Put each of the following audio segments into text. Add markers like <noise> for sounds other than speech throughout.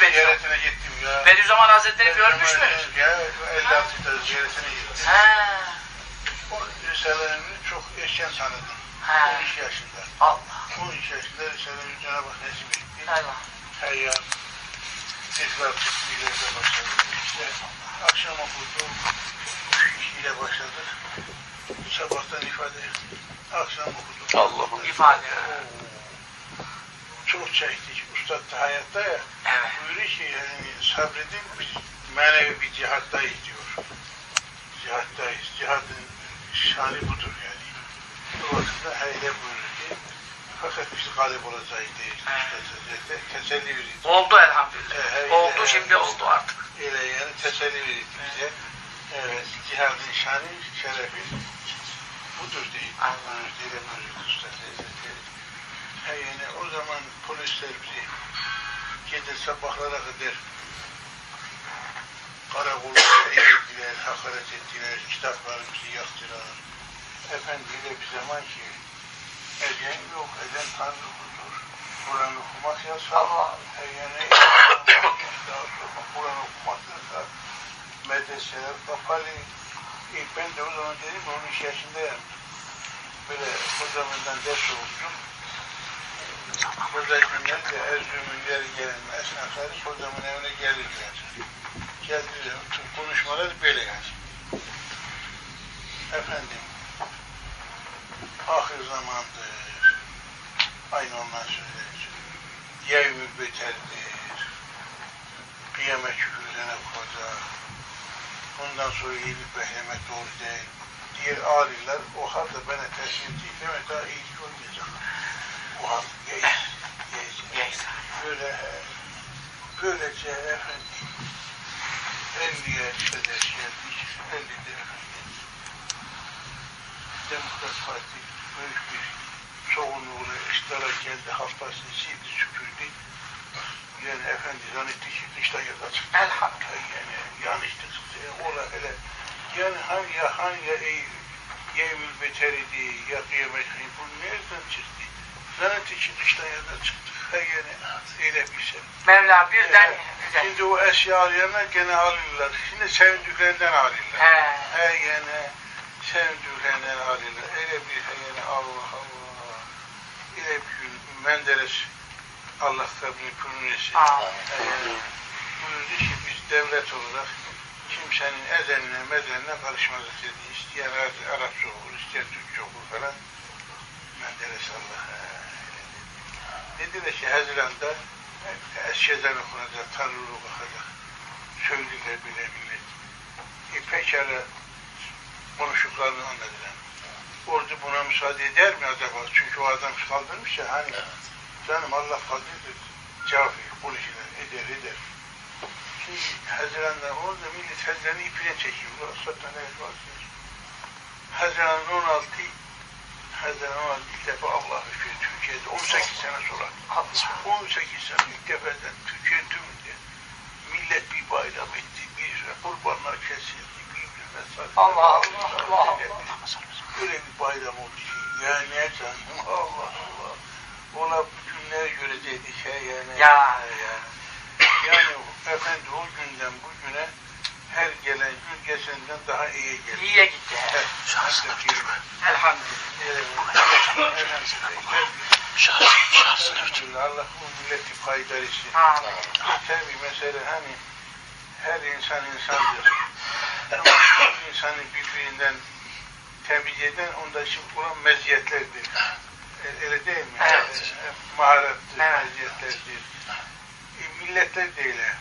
Bediüzzaman. Ziyaretine gittim ya. Bediüzzaman Hazretleri görmüş müydünüz? Ya 56'da ziyaretine gittim. He. O Risale'nin çok erken tanıdım. He. 13 yaşında. Allah. 13 yaşında Risale'nin Cenab-ı Hak nasip etti. Allah. Hayyan, İhlas ilgilerine başladı. İşte akşam okudum, işiyle başladık. Sabahtan ifade, akşam okudum. Allah'ım. İfade. Çok çektik. Ustad da hayatta ya. Evet. Buyuruyor ki yani sabredin biz manevi bir cihattayız diyor. Cihattayız. Cihadın şanı budur yani. Dolayısıyla hele buyuruyor ki fakat biz galip olacağız değil. Evet. Üstad Hazretleri teselli verir. Oldu elhamdülillah. Evet, Oldu evet. şimdi oldu artık. Öyle yani teselli verir bize. Evet, cihadın şanı, şerefi budur değil. Buyur, diye buyuruyor Üstad Yani o zaman polisler bizi gece sabahlara kadar karakolda <coughs> eğildiler, hakaret ettiler, kitaplarımızı yaktılar. Efendi öyle bir zaman ki eden yok, eden Tanrı budur. Kur'an okumak yasak. Yani <coughs> Kur'an okumak yasak. Medreseler kapalı. E, ben de o zaman dedim 13 yaşındayım. Böyle o zamandan ders okudum. Burada günler de Erzurum'un geri gelen esnafları hocamın evine gelirler. Geldiler, konuşmalar böyle yani. Efendim, ahir zamandır, aynı onlar söyler. Yevmi beterdir, kıyamet küfürlerine kopacak, bundan sonra iyilik beklemek doğru değil. Diğer aliler o halde bana teslim değil, demek daha iyilik olmayacak. Neyse. Böyle, böylece efendim, 50'ye kadar geldik, 50'de efendim, Demokrat Parti büyük bir çoğunluğuyla iktidara geldi, haftasını sildi, süpürdü. Yani efendi zannetti ki kışta yada çıktı. Elhamdülillah. Yani yanlıştı. Ola hele, yani hangi, hangi ey, yevmül beteridi, ya kıyamet, bu nereden çıktı? Zannetti ki kışta yada çıktı. Ha yani, öyle bir şey. Mevla birden güzel. Şimdi o eşya arayanlar gene alırlar. Şimdi sevdiklerinden alırlar. He. He yani sevdiklerinden alırlar. Öyle bir yani Allah Allah. Öyle bir gün Menderes Allah kabrini kürün etsin. Amin. Buyurdu ki biz devlet olarak kimsenin ezenine mezenine karışmazız dedi. İsteyen Arap- Arapça okur, isteyen Türkçe okur falan. Menderes Allah. he, öyle dedi. Dediler ki Haziran'da Eşyeden okunacak, Tanrı'nı bakacak. Söylediler bile millet. E pekala konuştuklarını anladılar. Ordu buna müsaade eder mi acaba? Çünkü o adam kaldırmış ya hani. Canım Allah kaldırdı. Cevap. Polisler eder eder. Şimdi Haziran'da orada millet Haziran'ı ipine çekiyor. Sattan el basıyor. Haziran'ın 16 Haziran 16 ilk defa Allah hükmü Türkiye'de 18 sene sonra Allah. 18 sene ilk defadan Türkiye tümünde millet bir bayram etti, bir kurbanlar kesildi, birbirine sarıldı. Allah Allah Allah Allah. Öyle bir bayram oldu ki, ya ne canım, Allah Allah. Ola günlere göre dedi şey yani. Ya. Yani, yani efendi o günden bugüne her gelen gün geçenden daha iyi geldi. İyiye gitti. Evet, Şahsına dur. Elhamdülillah. Elhamdülillah. Şahs, şahsına. Elhamdülillah, Allah bu milleti faydar etsin. Amin. Tabii mesele hani her insan insandır. Ama her insanı birbirinden temiz eden onda için olan meziyetlerdir. E, Öyle değil mi? Evet. E, Maharettir, Evet. meziyetlerdir. E, milletler de öyle.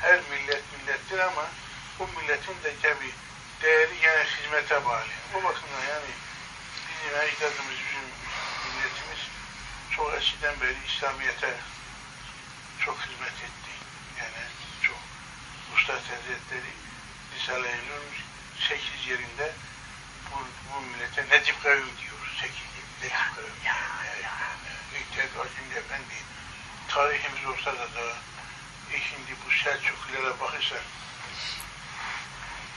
Her millet millettir ama bu milletin de tabii değeri yine hizmete bağlı. O bakımdan yani bizim ecdadımız, bizim milletimiz çok eskiden beri İslamiyet'e çok hizmet etti. Yani çok Usta Hazretleri Risale-i Nur'un 8 yerinde bu, bu millete Necip Kavim diyor. 8 Necip Kavim. ya, Miktet Acun Efendi tarihimiz olsa da da e şimdi bu Selçuklulara bakırsan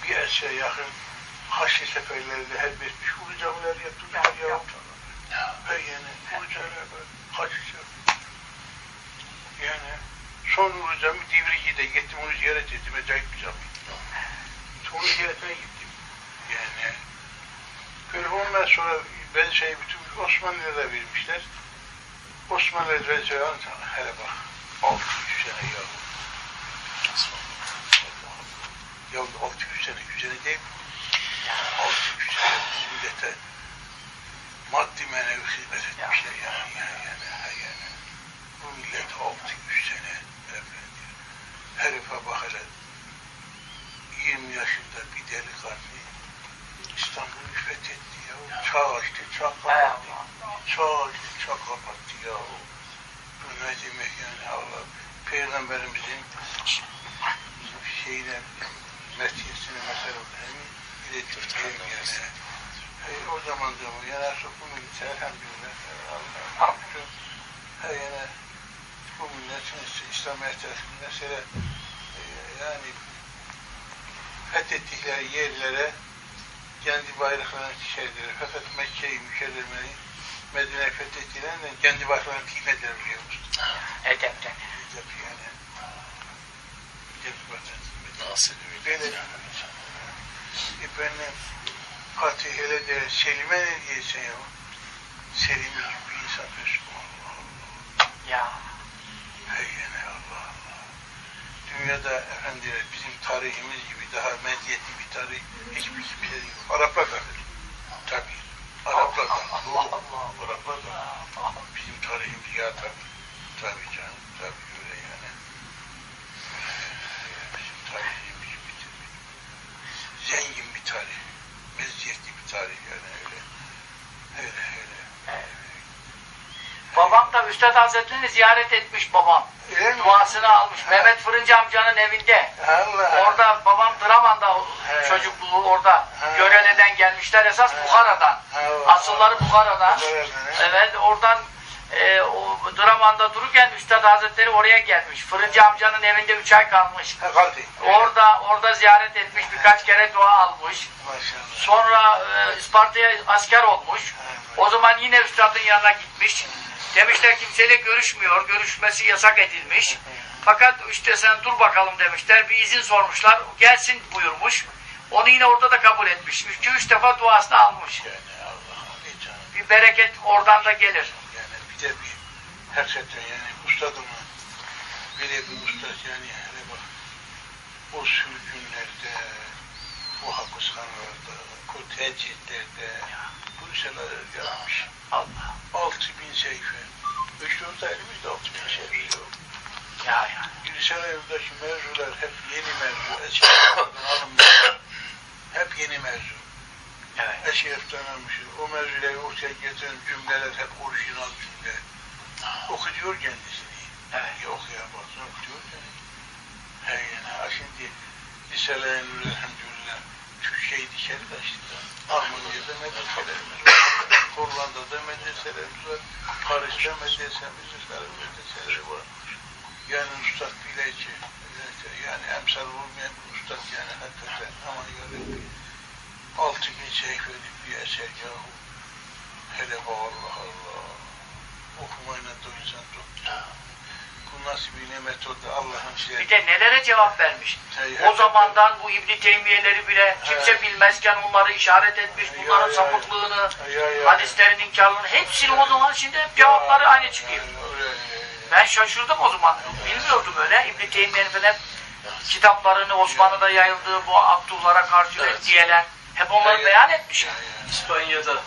bir esre yakın Haçlı seferlerinde her bir şu camiler yaptılar ya. Hey yani camiler kaç yani Son Nuri Cami Divriği'de gittim onu ziyaret ettim. Acayip bir cami. Onu ziyaretine gittim. Yani böyle ondan sonra ben şey bütün Osmanlı'ya da vermişler. Osmanlı'ya ben şey hele bak 600 sene ya. Ya 600 sene güzel değil mi? 600 sene millete maddi manevi hizmet etmişler yani, yani, yani, yani. Bu millet 600 sene efendim, herife bak hele 20 yaşında bir delikanlı İstanbul'u fethetti ya. Çağ açtı, çağ kapattı. Çağ açtı, çağ kapattı ya. Bu ne demek yani Allah Peygamberimizin şeyine mesele olduğunu iletişim yani. E, o zaman da bu yana bu millet elhamdülillah hamdü. He yana bu milletin İslamiyet'e mesela e, yani fethettikleri yerlere kendi bayraklarını şeyleri, fakat Mekke'yi, Mükerreme'yi, Medine'yi fethettiğinden de kendi bayraklarını kıymetler biliyor musun? Edepten. Edep yani. Edep vatan. Nasıl bir Böyle efendim Fatih hele de Selim'e ne diyeceksin ya? Selim gibi bir insan Allah. Ya. Hey yine Allah Allah. Dünyada efendim bizim tarihimiz gibi daha medyetli bir tarih hiçbir kimse yok. Araplar öyle. Tabii. Araplar da. Doğru. Araplar da. Bizim tarihimiz ya tabii. Tabii canım. Tabii öyle yani. Bizim tarihimiz tabii. Zengin bir tarih. Meziyetli bir tarih yani öyle. Öyle öyle. Babam da Üstad Hazretleri'ni ziyaret etmiş babam. Öyle mi? Duasını almış. Ha. Mehmet Fırıncı amcanın evinde. Allah. Orada babam Draman'da çocukluğu orada. He. Görele'den gelmişler esas He. Asılları he. Evet oradan e, o Draman'da dururken Üstad Hazretleri oraya gelmiş. Fırıncı amcanın evinde üç ay kalmış. Ha. Orada orada ziyaret etmiş. Birkaç kere dua almış. Maşallah. Sonra e, Isparta'ya asker olmuş. O zaman yine üstadın yanına gitmiş. Demişler kimseyle görüşmüyor. Görüşmesi yasak edilmiş. Fakat işte sen dur bakalım demişler. Bir izin sormuşlar. Gelsin buyurmuş. Onu yine orada da kabul etmiş. İki üç defa duasını almış. Bir bereket oradan da gelir. Yani bir de bir hakikaten yani ustadımı böyle bir ustad yani hele bak o sürgünlerde bu hapishanelerde o tecritlerde bu şeyler yapmış. Allah. Altı bin sayfa. İşte orada elimizde altı bin sayfa yok. Ya ya. Risale'deki mevzular hep yeni mevzu. Alınmış. Hep yeni mevzu. Evet. Eşref'ten almış. O mevzuları ortaya getiren cümleler hep orijinal cümle. Okutuyor kendisini. Evet. Ya okuyamazsın, okutuyor kendisini. He yani, ha şimdi Risale-i Nur elhamdülillah Türkçe'yi dışarı taşıdı. Almanya'da medreselerimiz var. Hollanda'da medreselerimiz var. Paris'te medresemiz var. Medreseleri var. Yani ustad bile ki yani emsal olmayan bir ustad yani hakikaten aman yarabbi altı bin sayfalık bir eser yahu hele Allah Allah okumayla da insan tuttu bu nasıl bir nimet oldu Allah'ın size Bir de nelere cevap vermiş. O zamandan bu İbni Teymiye'leri bile kimse Evet. bilmezken onları işaret etmiş. Ya, Bunların ya, sapıklığını, Ya, ya. hadislerin inkarlığını hepsini o zaman şimdi hep cevapları aynı çıkıyor. Ben şaşırdım o zaman. Bilmiyordum öyle. İbn-i Teymiye'nin falan kitaplarını Osmanlı'da yayıldığı bu Abdullah'a karşı Evet. reddiyeler hep onları Ya, beyan etmiş. ya, ya. İspanya'da hocam,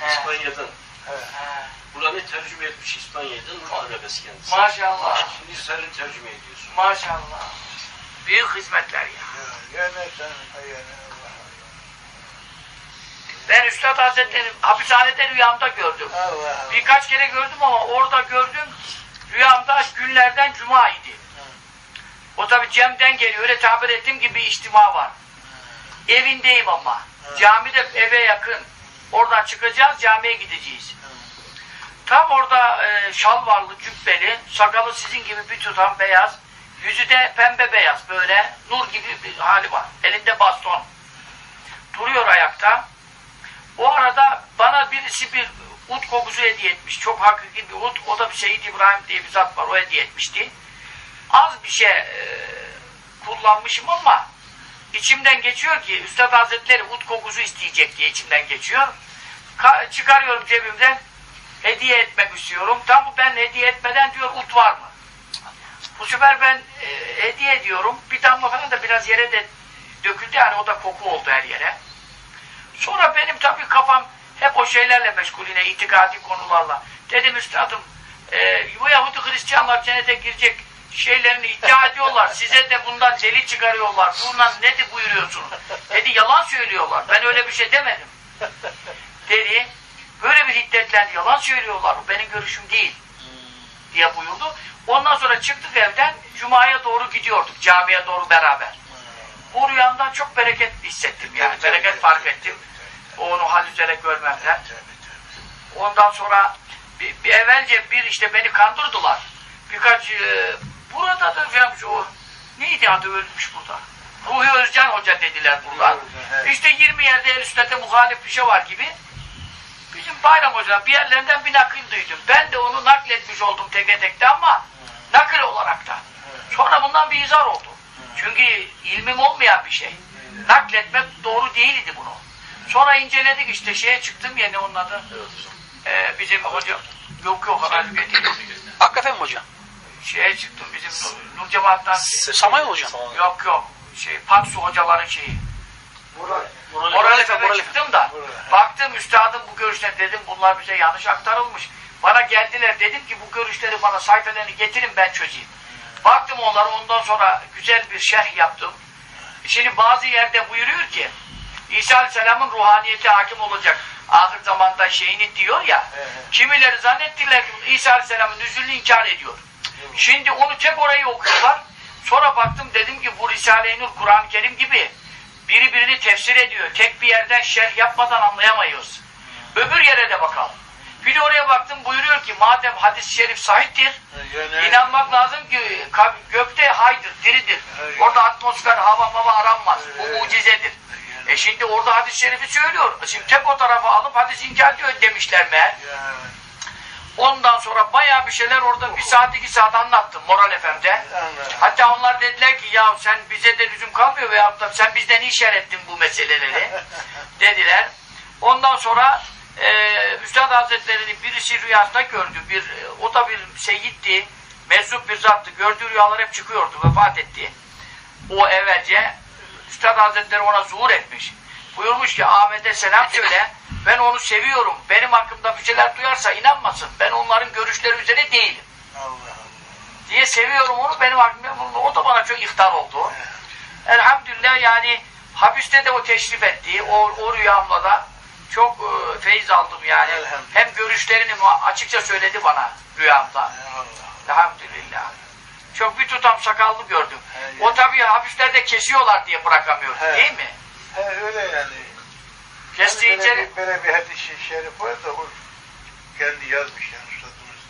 He. İspanya'dan. He. Buranı tercüme etmiş İspanya'dan Nur Talebesi kendisi. Maşallah. Şimdi sen tercüme ediyorsun. Maşallah. Büyük hizmetler ya. Ya, ya Allah Ben Üstad Hazretleri hapishanede rüyamda gördüm. Allah Allah Allah Birkaç kere gördüm ama orada gördüm rüyamda günlerden cuma idi. O tabi Cem'den geliyor. Öyle tabir ettiğim gibi içtima var. Evindeyim ama. Cami de eve yakın. Oradan çıkacağız camiye gideceğiz. Tam orada e, şalvarlı, cübbeli, sakalı sizin gibi bir tutan beyaz, yüzü de pembe beyaz böyle nur gibi bir hali var. Elinde baston. Duruyor ayakta. O arada bana birisi bir ut kokusu hediye etmiş. Çok hakiki bir ut. O da bir Seyyid İbrahim diye bir zat var. O hediye etmişti. az bir şey e, kullanmışım ama içimden geçiyor ki Üstad Hazretleri ut kokusu isteyecek diye içimden geçiyor. Ka- çıkarıyorum cebimden hediye etmek istiyorum. Tam ben hediye etmeden diyor ut var mı? Bu sefer ben e, hediye ediyorum. Bir damla falan da biraz yere de döküldü. Yani o da koku oldu her yere. Sonra benim tabii kafam hep o şeylerle meşgul yine itikadi konularla. Dedim üstadım e, bu Yahudi Hristiyanlar cennete girecek şeylerini iddia ediyorlar. Size de bundan delil çıkarıyorlar. Bundan ne de buyuruyorsunuz? Dedi yalan söylüyorlar. Ben öyle bir şey demedim. Dedi böyle bir hiddetlendi. Yalan söylüyorlar. Bu benim görüşüm değil. Diye buyurdu. Ondan sonra çıktık evden. Cuma'ya doğru gidiyorduk. Camiye doğru beraber. Bu rüyamdan çok bereket hissettim yani. Bereket fark ettim. Onu hal üzere görmemden. Ondan sonra bir, bir evvelce bir işte beni kandırdılar. Birkaç e, burada da efendim şu neydi adı ölmüş burada. Ruhi Özcan Hoca dediler burada. Evet. İşte 20 yerde el üstünde muhalif bir şey var gibi. Bizim Bayram Hoca bir yerlerinden bir nakil duydum. Ben de onu nakletmiş oldum teke tekte ama nakil olarak da. Sonra bundan bir izar oldu. Çünkü ilmim olmayan bir şey. Nakletmek doğru değildi bunu. Sonra inceledik işte şeye çıktım yine onun adı. Ee, bizim hoca yok yok. Akkafe mi hocam? Şeye çıktım bizim Nur, Cemaat'tan. Samay hocam. Yok yok. Şey Paksu hocaların şeyi. Moral Efe'me çıktım da baktım üstadım bu görüşler dedim bunlar bize yanlış aktarılmış. Bana geldiler dedim ki bu görüşleri bana sayfelerini getirin ben çözeyim. Baktım onlara ondan sonra güzel bir şerh yaptım. Şimdi bazı yerde buyuruyor ki İsa Aleyhisselam'ın ruhaniyeti hakim olacak. Ahir zamanda şeyini diyor ya. Kimileri zannettiler ki İsa Aleyhisselam'ın nüzulünü inkar ediyor. Şimdi onu tek orayı okuyorlar. Sonra baktım dedim ki bu Risale-i Nur Kur'an-ı Kerim gibi biri birini tefsir ediyor. Tek bir yerden şerh yapmadan anlayamayız. Öbür yere de bakalım. Bir de oraya baktım buyuruyor ki madem hadis-i şerif sahiptir Yani, İnanmak lazım ki gökte haydır, diridir. Evet. Orada atmosfer, hava mava aranmaz. Bu Evet. mucizedir. E şimdi orada hadis-i şerifi söylüyor. Şimdi tek o tarafa alıp hadis inkar ediyor demişler meğer. yani, Ondan sonra bayağı bir şeyler orada bir saat iki saat anlattım Moral Efendi. Hatta onlar dediler ki ya sen bize de lüzum kalmıyor veyahut da sen bizden iyi ettin bu meseleleri <laughs> dediler. Ondan sonra e, Üstad Hazretleri'nin birisi rüyasında gördü. Bir, e, o da bir seyitti. Meczup bir zattı. Gördüğü rüyalar hep çıkıyordu. Vefat etti. O evvelce Üstad Hazretleri ona zuhur etmiş. Buyurmuş ki Ahmet'e selam söyle. Ben onu seviyorum. Benim hakkımda bir şeyler duyarsa inanmasın. Ben onların görüşleri üzere değilim Allah Allah. diye seviyorum onu benim hakkımda o da bana çok ihtar oldu. Elhamdülillah yani hapiste de o teşrif etti. O, o rüyamla da çok e, feyiz aldım yani. Hem görüşlerini açıkça söyledi bana rüyamda. Elhamdülillah. Çok bir tutam sakallı gördüm. O tabii hapislerde kesiyorlar diye bırakamıyor. Değil mi? He, öyle yani. Kestiğince Hani böyle, böyle bir hadis-i şerif var da o kendi yazmış yani üstadımız.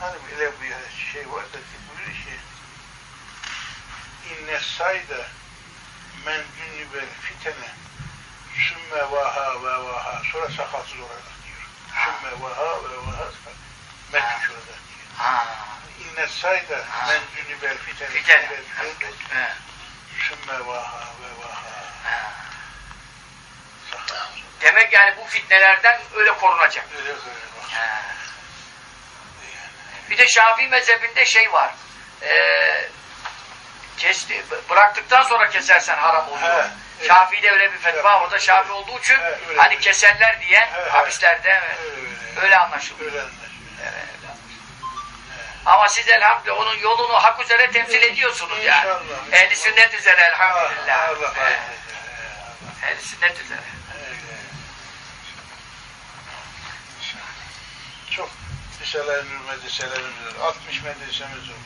Hani böyle bir şey var da buyuruyor ki inne sayda men cünnübel fitene sümme vaha ve vaha sonra sakalsız olarak diyor. Sümme vaha ve vaha mektuş olarak diyor. İnne sayda men cünnübel fitene sümme- vaha ve vaha. Demek yani bu fitnelerden öyle korunacak. Öyle. Bir de Şafii mezhebinde şey var. Ee, kesti, bıraktıktan sonra kesersen haram oluyor. He, evet. Şafii'de öyle bir fetva. O da Şafii olduğu için Evet, öyle, hani öyle. keserler diye Evet, hapislerde evet, Öyle anlaşılıyor. Öyle anlaşılıyor. Evet, öyle anlaşılıyor. Ama siz elhamdülillah onun yolunu hak üzere temsil ediyorsunuz yani. İnşallah. Ehli sünnet üzere elhamdülillah. Allah Evet. Ehli sünnet üzere. Öyle. Liselerin medreselerimiz var. 60 medresemiz var.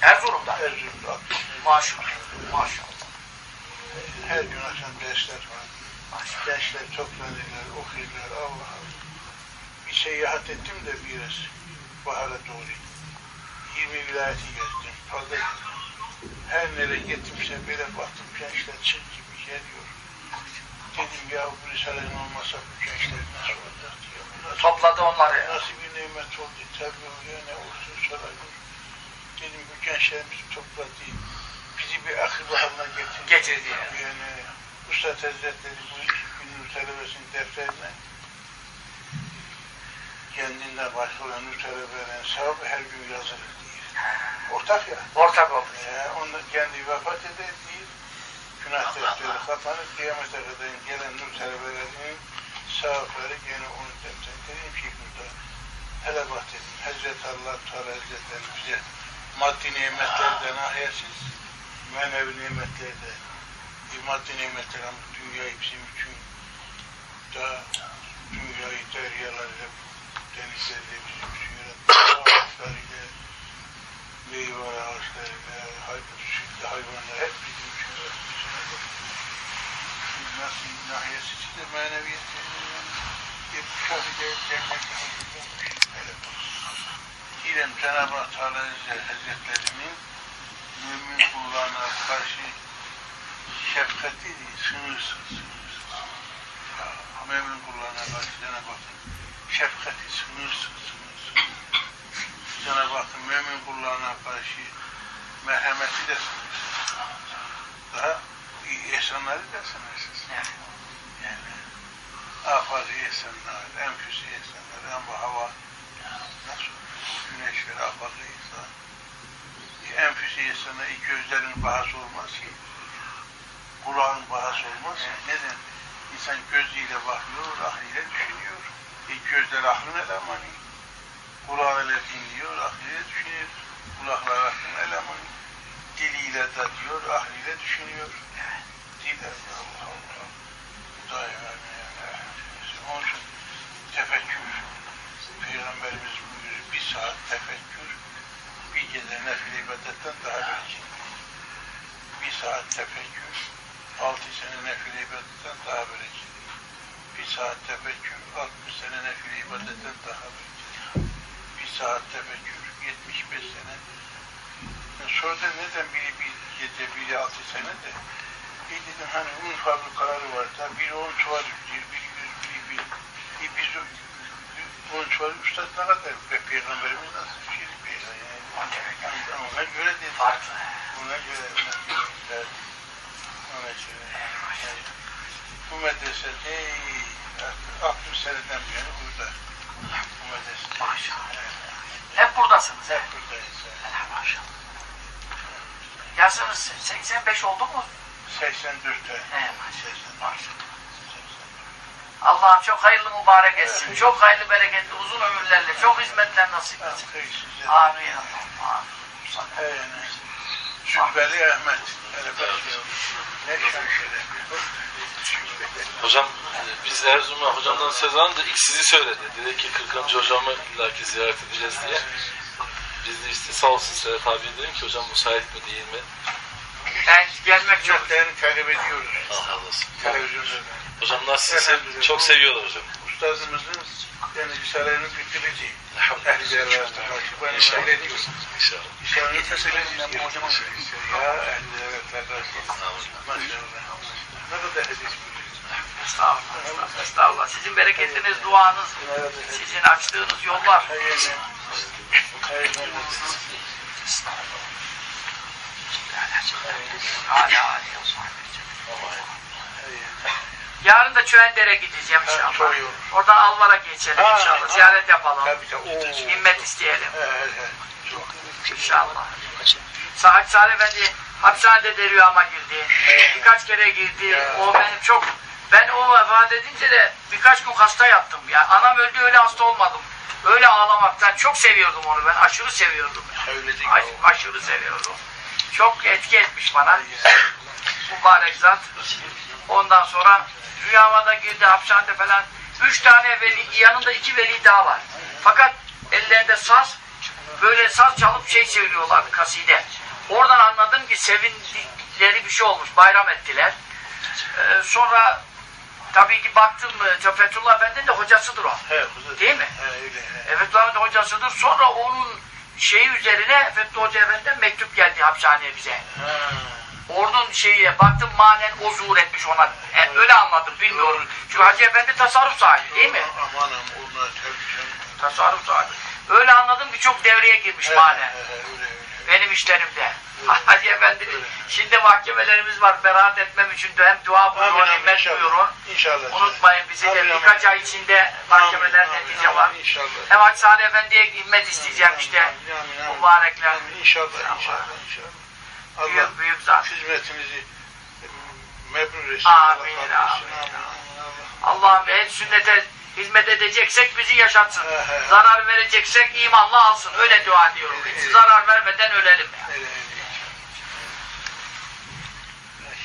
Erzurum'da. Erzurum'da 60 Maşallah. Maşallah. Her gün akşam dersler var. Maşallah. Gençler toplanırlar, okuyorlar. Allah Allah. Bir seyahat ettim de biraz bahara doğru. 20 vilayeti gezdim. Fazla gezdim. Her nereye gittimse böyle baktım gençler çın gibi geliyor. Dedim ya bu risalenin olmasa bu gençler nasıl olacak diyor. Nasıl, Topladı onları. nasıl bir nimet oldu tabi oluyor ne olsun sorarım. dedim bu gençlerimizi topladı. Bizi bir akıllı haline getirdi. Getirdi yani. Yani Usta Hazretleri bu günün talebesinin defterine kendinden başka nur talebelerin sevabı her gün yazılır diye. Ortak ya. Ortak oldu. Ee, ondan kendi vefat eder değil. Günah defteri kapanır. Kıyamete kadar gelen nur talebelerinin sevapları gene onun defterine. Dedim ki burada telebat edin. Hazreti Allah Teala Hazretleri bize maddi nimetlerden ahiyetsiz, manevi nimetlerden, maddi nimetler ama dünyayı bizim için da dünyayı deryalarıyla, denizlerle bizim için yarattı. Meyve hayvan, sütlü hayvanlar hep bizim için. Şimdi nasıl nahiyetsiz de maneviyet bir şahide cennete hazırlanmış. Diyelim Cenab-ı Teala Hazretleri'nin mümin kullarına karşı şefkati sınırsız, mümin kullarına karşı Cenab-ı Hakk'ın şefkati sınırsız, sınırsız. Cenab-ı Hakk'ın mümin kullarına karşı merhameti de sınırsız. Daha iyi ihsanları da sınırsız. Yani afazı ihsanlar, enfüsü ihsanlar, ama hava nasıl güneş ve afazı ihsan. Enfüsü ihsanlar, gözlerin bahası olmaz ki. Kulağın bahası olmaz ki. Neden? İnsan gözüyle bakıyor, aklıyla düşünüyor. E, gözler aklın elemanı. Kulağıyla dinliyor, aklıyla düşünüyor. Kulaklar aklın elemanı. Diliyle de diyor, aklıyla düşünüyor. Dil Allah Allah. Bu da yani. Onun için tefekkür. Peygamberimiz buyuruyor, bir saat tefekkür, bir gece nefil ibadetten daha. Bir saat tefekkür, altı sene nefil ibadetten daha verecek. Bir saat tefekkür, 60 sene nefil ibadetten daha verecek. Bir saat tefekkür, 75 sene. Yani sonra neden biri bir gece, biri altı sene de bir dedim hani un fabrikaları var da biri on çuval yüklüyor, biri yüz, biri bir. E biz o on çuval üstad ne kadar ve peygamberimiz nasıl bir şeydi peygamber yani. Yani ona göre dedi. Farklı. Ona göre, ona göre. Evet. Göre. Yani, bu medrese ey, artık 60 seneden bu yana burada. Bu medrese. Maşallah. Evet. Hep buradasınız. Hep. Hep buradayız. Maşallah. Yaşınız 85 oldu mu? 84'te. He maşallah. Allah'ım çok hayırlı mübarek etsin. Çok hayırlı bereketli uzun ömürlerle, çok hizmetler nasip etsin. Amin. Allah'ım. Amin. Yani, Şüpheli Ahmet. Hocam biz Erzurum'a hocamdan söz alınca ilk sizi söyledi. Dedi ki 40. hocamı illaki ziyaret edeceğiz diye. Biz de işte sağ olsun Serhat abi dedim ki hocam müsait mi değil mi? Ben gelmek çok Hizmetlerini takip ediyoruz. Allah olasın. Televizyonda. Hocamlar sizi sev- çok seviyorlar hocam. Ustazımızın yani Risale'nin bitirici. Ehli karşı bana İnşallah. İnşallah. Hocama Ya Ehli. Maşallah. Ne kadar hadis. Estağfurullah. Estağfurullah. Sizin bereketiniz, duanız, sizin açtığınız yollar. Hayırlı. Hayırlı. Hala hala. Yarın da Çöğender'e gideceğim inşallah. çok iyi olur. Oradan Alvar'a geçelim Ha, inşallah. ha. Ziyaret yapalım. Tabii. Himmet isteyelim he. Çok. inşallah. Saat Salih Efendi hapishanede deriyama girdi. Birkaç kere girdi. Ya. O benim çok ben o vefat edince de birkaç gün hasta yattım. Ya anam öldü öyle hasta olmadım. Öyle ağlamaktan çok seviyordum onu ben. Aşırı seviyordum. Söyledik. Aş- aşırı seviyordum. Çok etki etmiş bana. Mübarek zat. Ondan sonra rüyama da girdi hapishanede falan. Üç tane veli, yanında iki veli daha var. Fakat ellerinde saz, böyle saz çalıp şey söylüyorlar kaside. Oradan anladım ki sevindikleri bir şey olmuş. Bayram ettiler. Ee, sonra tabii ki baktım e, Fethullah Efendi'nin de hocasıdır o. Kuzu. Değil mi? He, öyle. He. Fethullah Efendi hocasıdır. Sonra onun şeyi üzerine Fethullah Hoca Efendi'den mektup geldi hapishaneye bize. Ha. Ordun şeyi baktım manen o zuhur etmiş ona. E, öyle anladım bilmiyorum. Çünkü Hacı Efendi tasarruf sahibi değil mi? Amanım onlar tabii canım. Tasarruf sahibi. Öyle anladım ki çok devreye girmiş He, manen. he, öyle öyle. Benim işlerimde. Hacı Efendi, şimdi mahkemelerimiz var. Beraat etmem için de hem dua Amin amin himmet inşallah. Unutmayın bizi de Amin, amin. birkaç ay içinde mahkemeler Amin, netice amin, var. amin, İnşallah. Hem Hacı Salih Efendi'ye himmet isteyeceğim işte. Amin, amin, amin. Mübarekler. Amin, İnşallah, inşallah, inşallah. Allah Büyük büyük zat. hizmetimizi mebrur etsin. Amin, amin, Allah'ım el sünnete hizmet edeceksek bizi yaşatsın. He, he. Zarar vereceksek imanla alsın. Öyle dua ediyorum. Hiç zarar vermeden ölelim ya. Allah. Öyle, öyle.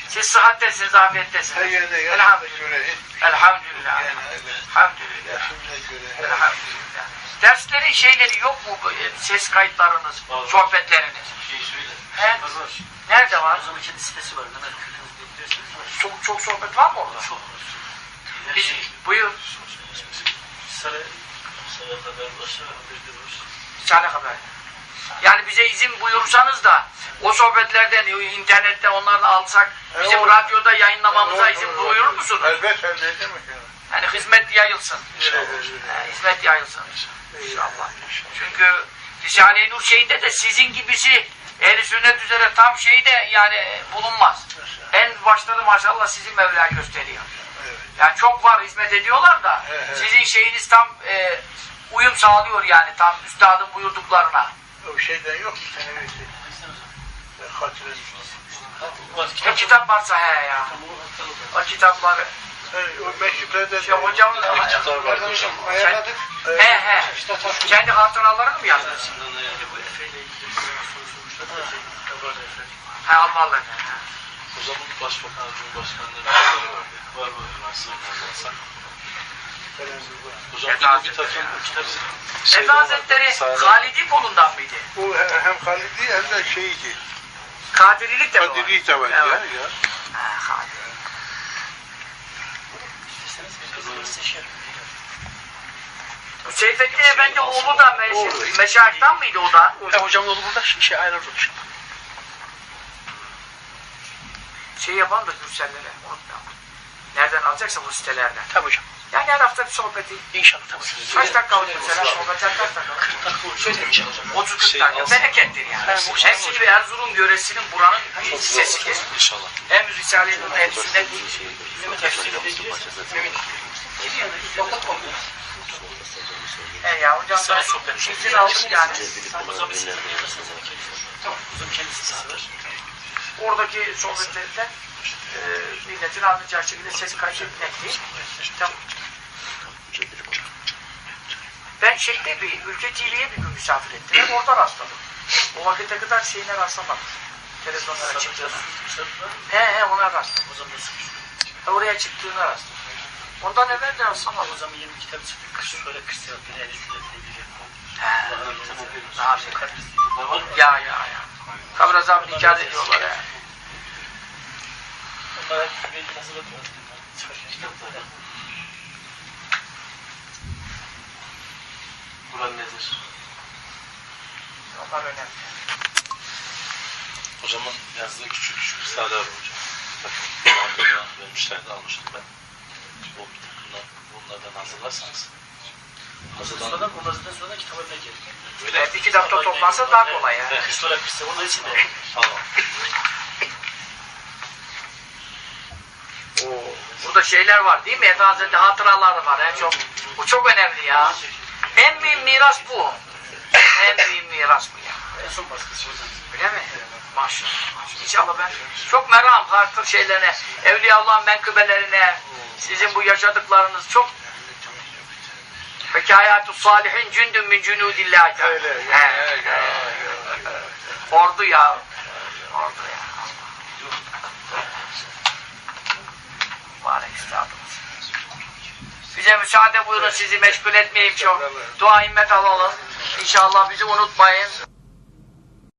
Siz sıhhattesiniz, afiyettesiniz. Elhamdülillah. Elhamdülillah. Elhamdülillah. Elhamdülillah. Derslerin şeyleri yok mu? bu, e, Ses kayıtlarınız, Var. sohbetleriniz. Şey söyle. He? Nerede var? O zaman kendi sitesi var. Mehmet. Çok çok sohbet var mı orada? Çok. Biz, şey. buyur. Sarı. Sarı haber. Sarı haber. Yani bize izin buyursanız da o sohbetlerden, internetten onları alsak, bizim Evet. radyoda yayınlamamıza Evet, izin buyurur musunuz? Elbette, demek yani. Hizmet yayılsın. Ha, hizmet yayılsın. İnşallah. Çünkü Risale-i Nur şeyinde de sizin gibisi ehl sünnet üzere tam şey de yani bulunmaz. En başta da maşallah sizin Mevla gösteriyor. Yani çok var hizmet ediyorlar da sizin şeyiniz tam e, uyum sağlıyor yani tam üstadın buyurduklarına. O şeyden yok mu senin öyle şey? Var. Ne kitap varsa he ya. O kitapları. O meşruklerde Şey, hocam kitap var hocam. ayarladık. he he. Kendi hatıralarını mı yazdınız? He Allah Allah. Hocamın başbakan, cumhurbaşkanlığı şeyleri <laughs> vardı. Var mı? Nasıl olmazsa. Hocam bir de bir takım kitap Efe Hazretleri Halidi kolundan mıydı? Bu hem Halidi hem de şeydi. Kadirilik de mi var? Kadiri de var Evet. ya. ya. Ha, Halidi. Seyfettin Efendi oğlu da meş meşayihtan mıydı o da? E, hocamın oğlu burada. Şimdi şey ayrılır inşallah. Şey yapalım da Gürsellere. Nereden alacaksa bu sitelerden. Tabii hocam. Yani her hafta bir sohbeti. İnşallah tabii. Kaç dakikalık mesela sohbetler kaç dakikalık? Şöyle inşallah hocam. 30 40 Şey dakika. alsın. Berekettir yani. Bu Hepsi bir Erzurum yöresinin buranın bir sesidir. İnşallah. Hem Nur'un hem sünnet He ya hocam ben izin aldım yani. Hocam kendi sitesi var. Oradaki sohbetlerinden e, milletin anlayacağı şekilde ses kaydetmek değil. Tamam. Ben şeyde bir, Ülke TV'ye bir gün misafir ettiler, orada rastladım. O vakite kadar şeyine rastlamadım. Televizyonlara çıktığına. He he ona rastladım. O zaman sıkıştı. Oraya çıktığına rastladım. Ondan evvel de rastlamadım. O zaman yeni kitap çıktı. Kış böyle kış seyahatleri el sünnetle ilgili. He. Daha? Ya ya ya. Kabir azabını icat ediyorlar kitapları. Kur'an nedir? Onlar önemli. Hocamın yazdığı küçük küçük risaleler var hocam. Bakın, vermişlerdi, almıştım ben. O bir takımdan bunlardan hazırlarsanız. Sonradan ondan sonra kitaba da geldi. Evet, iki dakika toplansa daha kolay ya. Kış sonra kış seyahatleri. Onun için de. Tamam. Oo, Burada şeyler var değil mi? Efe Hazretleri hatıralar var. En çok, bu çok önemli ya. En büyük miras bu. En büyük miras bu ya. En son baskısı hocam. Öyle mi? Maşallah. İnşallah ben çok meram hatır şeylerine, Evliyaullah'ın menkıbelerine, sizin bu yaşadıklarınız çok Fekâyâtu salihin cündün min cünûdillâhi Teâlâ. Öyle, Ordu ya. Ordu ya. Mübarek üstadımız. Bize müsaade buyurun sizi meşgul etmeyeyim çok. Dua himmet alalım. İnşallah bizi unutmayın.